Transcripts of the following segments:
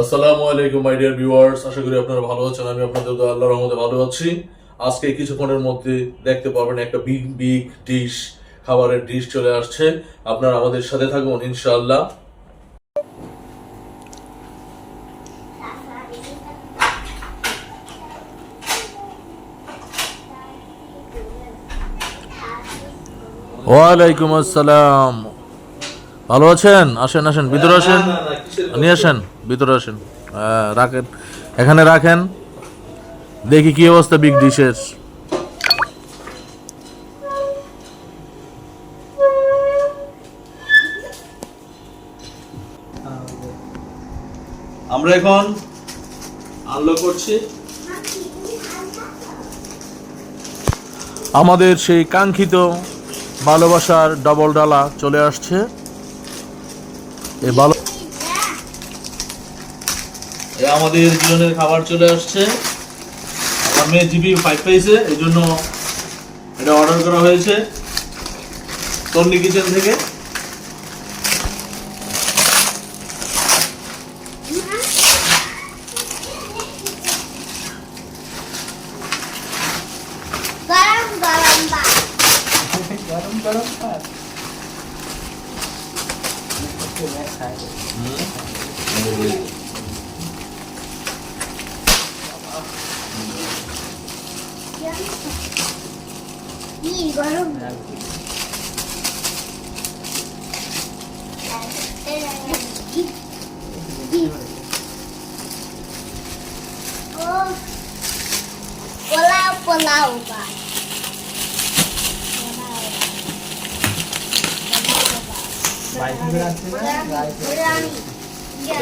আসসালামু আলাইকুম my dear viewers আশা করি আপনারা ভালো আছেন, আমি আপনাদের আল্লাহর রহমতে ভালো আছি। আজকে কিছুক্ষণের মধ্যে দেখতে পারবেন একটা বিগ বিগ ডিশ খাবারের ডিশ চলে আসছে। আপনারা আমাদের সাথে থাকুন ইনশাআল্লাহ। ওয়ালাইকুম আসসালাম। ভালো আছেন? আসেন আসেন ভিতরে আসেন। নিয়ে আসেন ভিতরে আসেন। রাখেন। এখানে রাখেন। দেখি কি অবস্থা বিগ ডিশের আমরা এখন আনলক করছি। আমাদের সেই কাঙ্ক্ষিত ভালোবাসার ডবল ডালা চলে আসছে। ভালো আমাদের জীবনের খাবার চলে আসছে। মেয়ে জিবি ফাইভ পাইছে এই জন্য এটা অর্ডার করা হয়েছে তন্নি কিচেন থেকে। গরম গরম বা গরম গরম ভাত কি গরম ও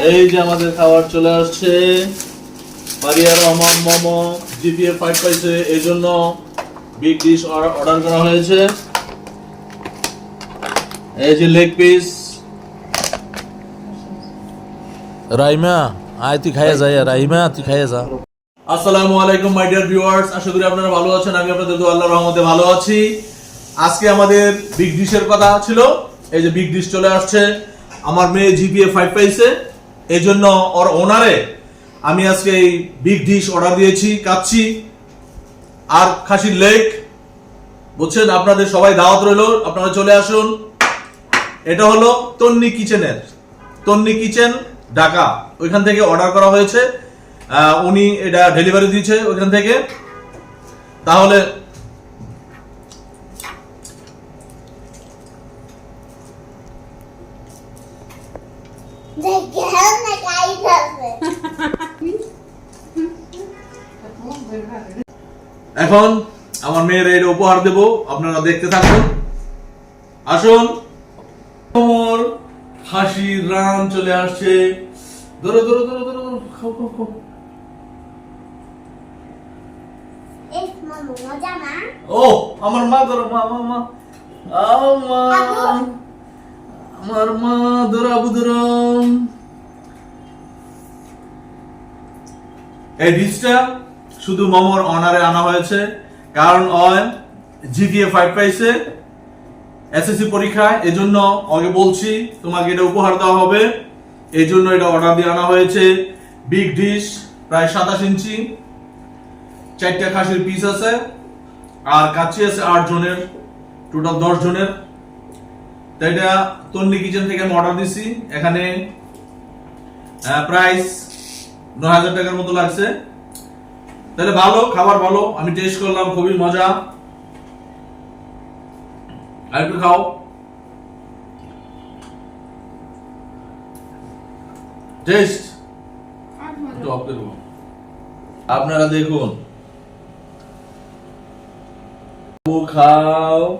এই যে আমাদের খাবার চলে আসছে। Maria Rahman Momo GPA five পাইছে এই জন্য বিগ ডিশ অর্ডার করা হয়েছে। এই যে লেগ পিস রাইমা আয় তুই খাইয়া যা রাইমা তুই খাইয়া যা। আসসালামু আলাইকুম মাই ডিয়ার ভিউয়ার্স আশা করি আপনারা ভালো আছেন আমি আপনাদের দোয়া আল্লাহর রহমতে ভালো আছি। আজকে আমাদের বিগ ডিশের কথা ছিল এই যে বিগ ডিশ চলে আসছে। আমার মেয়ে জিপিএ ফাইভ পাইছে এই জন্য ওর ওনারে আমি আজকে এই বিগ ডিশ অর্ডার দিয়েছি কাচ্ছি আর খাসির লেক, বুঝছেন? আপনাদের সবাই দাওয়াত রইল, আপনারা চলে আসুন। এটা হলো তন্নি কিচেনের, তন্নি কিচেন ঢাকা। ওইখান থেকে অর্ডার করা হয়েছে। উনি এটা ডেলিভারি দিয়েছে ওইখান থেকে। তাহলে এখন আমার মেয়ের এটা উপহার দেব আপনারা দেখতে থাকুন। আসুন। ওমর হাসির রান চলে আসছে। ধরো ধরো ধরো ধরো খাও খাও খাও। ও আমার মা ধরো মা মা মা। মা। আমার মা ধরো আবু ধরো। এই ডিশটা শুধু মোমোর অনারে আনা হয়েছে, কারণ অয় জিপিএ ফাইভ পাইছে এসএসসি পরীক্ষায়, এজন্য ওকে বলছি, তোমাকে এটা উপহার দেওয়া হবে। এই জন্য এটা অর্ডার দিয়ে আনা হয়েছে। বিগ ডিশ প্রায় সাতাশ ইঞ্চি। চারটা খাসির পিস আছে। আর কাচ্চি আছে আট জনের টোটাল দশ জনের। তো এটা তন্নি কিচেন থেকে আমি অর্ডার দিছি। এখানে প্রাইস নয় হাজার টাকার মতো লাগছে। তাহলে ভালো, খাবার ভালো, আমি টেস্ট করলাম, খুবই মজা। আর একটু খাও। টেস্ট আপনারা দেখুন। খাও।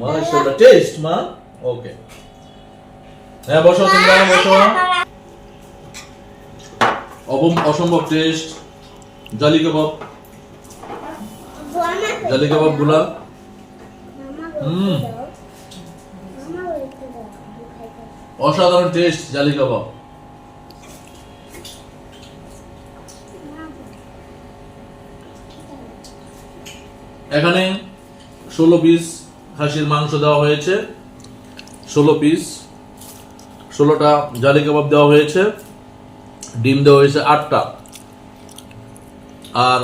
মাশাআল্লাহ টেস্ট মা। ওকে হ্যাঁ বসো, তোমরা বসো। অসম্ভব টেস্ট। জালি কাবাব। জালি কাবাবগুলা। হুম। অসাধারণ টেস্ট জালি কাবাব। এখানে ষোলো পিস খাসির মাংস দেওয়া হয়েছে। ষোলো পিস। ষোলোটা জালি কাবাব দেওয়া হয়েছে। ডিম দেওয়া হয়েছে আটটা। আর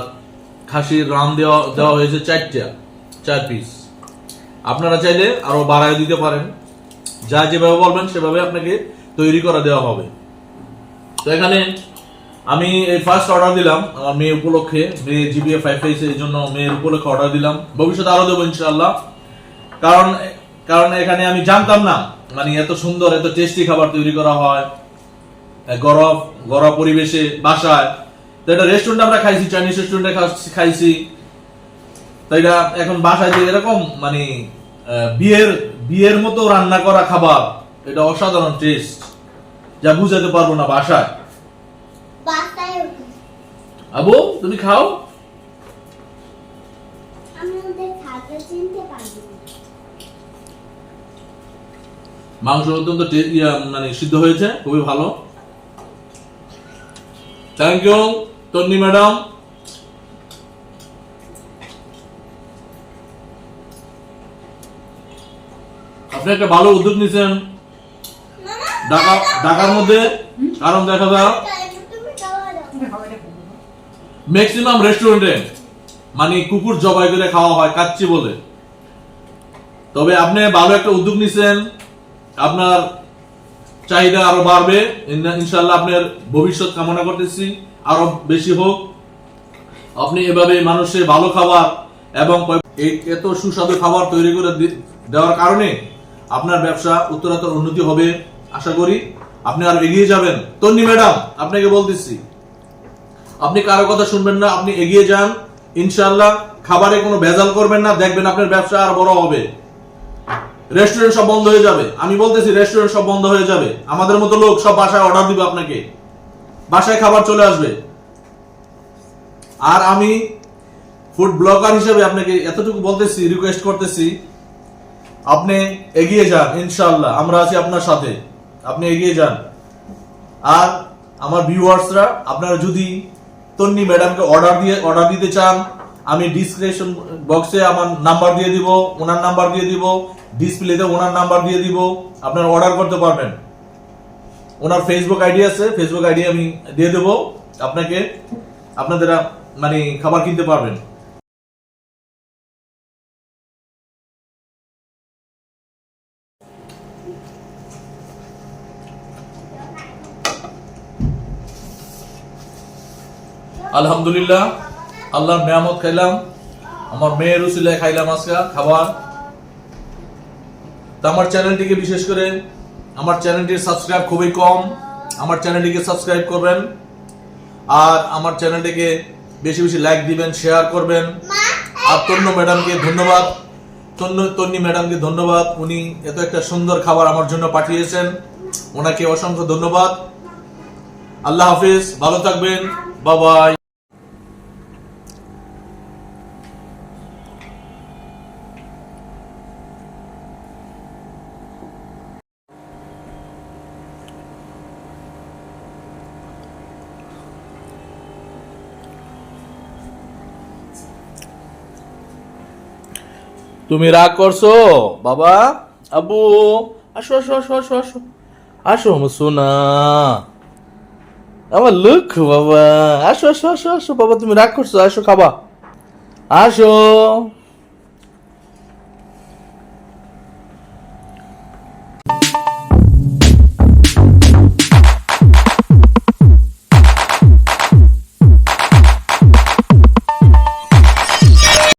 খাসির রান দেওয়া দেওয়া হয়েছে চারটা, চার পিস আপনারা চাইলে আরও বাড়ায় দিতে পারেন। যা যেভাবে বলবেন সেভাবে আপনাকে তৈরি করে দেওয়া হবে। তো এখানে আমি এই ফার্স্ট অর্ডার দিলাম, আমার মেয়ে উপলক্ষে। মেয়ে জিবিএ ফাইভ পেয়েছে এই জন্য মেয়ের উপলক্ষে অর্ডার দিলাম। ভবিষ্যতে আরও দেবো ইনশাল্লাহ কারণ কারণ এখানে আমি জানতাম না মানে এত সুন্দর, এত টেস্টি খাবার তৈরি করা হয়। গরম গরম পরিবেশে বাসায়। তো এটা রেস্টুরেন্টে আমরা খাইছি চাইনিজ রেস্টুরেন্টে খাইছি। তাই এটা এখন বাসায় যে এরকম মানে বিয়ের বিয়ের মতো রান্না করা খাবার এটা অসাধারণ টেস্ট যা বুঝাতে পারব না বাসায়। আবু তুমি খাও? মাংস অত্যন্ত মানে সিদ্ধ হয়েছে খুবই ভালো। থ্যাংক ইউ তন্নি ম্যাডাম আপনি একটা ভালো উদ্যোগ নিয়েছেন। ঢাকা, ঢাকার মধ্যে। কারণ দেখা দাও ম্যাক্সিমাম রেস্টুরেন্টে মানে কুকুর জবাই করে খাওয়া হয়, কাচ্চি বলে। তবে আপনি ভালো একটা উদ্যোগ নিছেন আপনার চাহিদা আরও বাড়বে। ইনশাল্লাহ আপনার ভবিষ্যৎ কামনা করতেছি। আরও বেশি হোক। আপনি এভাবে মানুষের ভালো খাবার এবং এত সুস্বাদু খাবার তৈরি করে দেওয়ার কারণে আপনার ব্যবসা উত্তরাতর উন্নতি হবে, আশা করি। আপনি আর এগিয়ে যাবেন। তন্নি ম্যাডাম, আপনাকে বলতেছি, আপনি কারও কথা শুনবেন না, আপনি এগিয়ে যান। ইনশাল্লাহ খাবারে কোনো ভেজাল করবেন না, দেখবেন আপনার ব্যবসা আর বড় হবে। রেস্টুরেন্ট সব বন্ধ হয়ে যাবে। আমি বলতেছি রেস্টুরেন্ট সব বন্ধ হয়ে যাবে। আমাদের মতো লোক সব বাসায় অর্ডার দিবে আপনাকে। বাসায় খাবার চলে আসবে। আর আমি ফুড ব্লগার হিসেবে আপনাকে এতটুকু বলতেছি রিকোয়েস্ট করতেছি, আপনি এগিয়ে যান, ইনশাআল্লাহ। আমরা আছি আপনার সাথে। আপনি এগিয়ে যান। আর আমার ভিউয়ার্সরা আপনারা যদি তন্নি ম্যাডামকে অর্ডার দিয়ে অর্ডার দিতে চান, আমি ডিসক্রিপশন বক্সে আমার নাম্বার দিয়ে দিব, ওনার নাম্বার দিয়ে দিব ডিসপ্লেতে ওনার নাম্বার দিয়ে দিব। আপনারা অর্ডার করতে পারবেন। ওনার ফেসবুক আইডি আছে ফেসবুক আইডি আমি দিয়ে দেব। আপনাকে, আপনাদের মানে খাবার কিনতে পারবেন। আলহামদুলিল্লাহ, আল্লাহর নিয়ামত খাইলাম। আমার মেয়ের উসিলায় খাইলাম আজকে খাবার। তা আমার চ্যানেলটিকে বিশেষ করে আমার চ্যানেলটির সাবস্ক্রাইব খুবই কম। আমার চ্যানেলটিকে সাবস্ক্রাইব করবেন। আর আমার চ্যানেলটিকে বেশি বেশি লাইক দিবেন শেয়ার করবেন। আর তন্য ম্যাডামকে ধন্যবাদ। তন্য তন্নি ম্যাডামকে ধন্যবাদ। উনি এত একটা সুন্দর খাবার আমার জন্য পাঠিয়েছেন। ওনাকে অসংখ্য ধন্যবাদ। আল্লাহ হাফিজ। ভালো থাকবেন। বাবাই তুমি রাগ করছ? বাবা আবু আসো আসো আসো আসো আসো। আসো আমার সোনা আমার লুক, বাবা। আসো আসো আসো আসো, বাবা, তুমি রাগ করছ, আসো, খাবা। আসো।